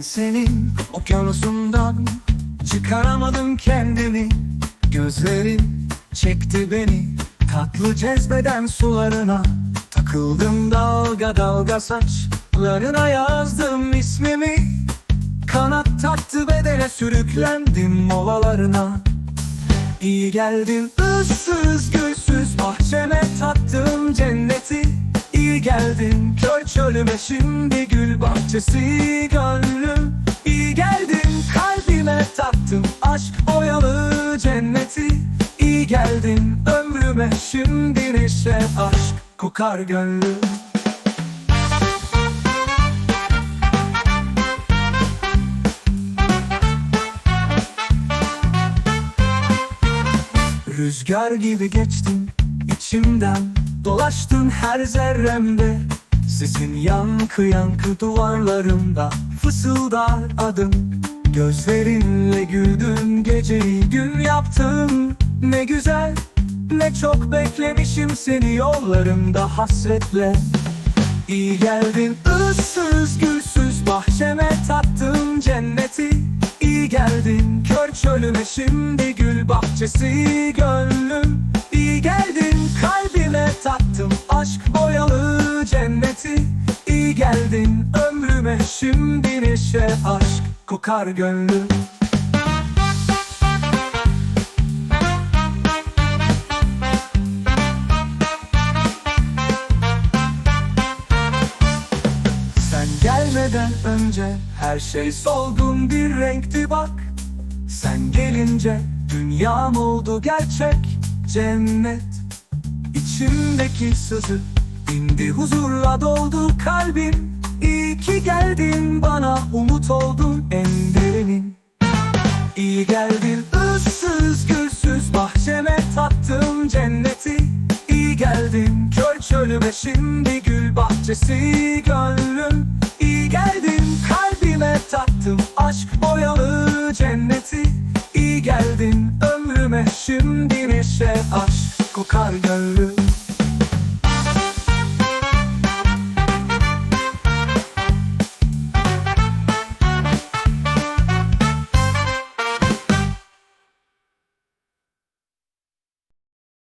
senin okyanusundan Çıkaramadım kendimi. Gözlerin çekti beni Tatlı cezbeden sularına. Takıldım dalga dalga saçlarına yazdım ismimi. Kanat taktı bedene sürüklendim ovalarına İyi geldin ıssız gülsüz bahçeme çölüme şimdi gül bahçesi gönlüm İyi geldin kalbime tattım aşk boyalı cenneti. İyi geldin ömrüme şimdi neşe aşk kokar gönlüm Rüzgar gibi geçtin içimden Dolaştın her zerremde Sesin yankı yankı duvarlarımda Fısıldar adım. Gözlerinle güldün geceyi gün yaptın Ne güzel ne çok beklemişim seni yollarımda hasretle. İyi geldin ıssız gülsüz bahçeme tattın cenneti. İyi geldin kör çölüme şimdi gül bahçesi gönlüm. İyi geldin kalbime tattım aşk kokar gönlüm. Sen gelmeden önce her şey solgun bir renkti bak. Sen gelince dünyam oldu gerçek cennet. İçimdeki sızı indi huzurla doldu kalbim İyi ki geldin bana umut oldun en derinin İyi geldin ıssız gülsüz bahçeme tattım cenneti. İyi geldin kör çölüme şimdi gül bahçesi gönlüm. İyi geldin kalbime tattım aşk boyalı cenneti. İyi geldin ömrüme şimdi neşe aşk kokar gönlüm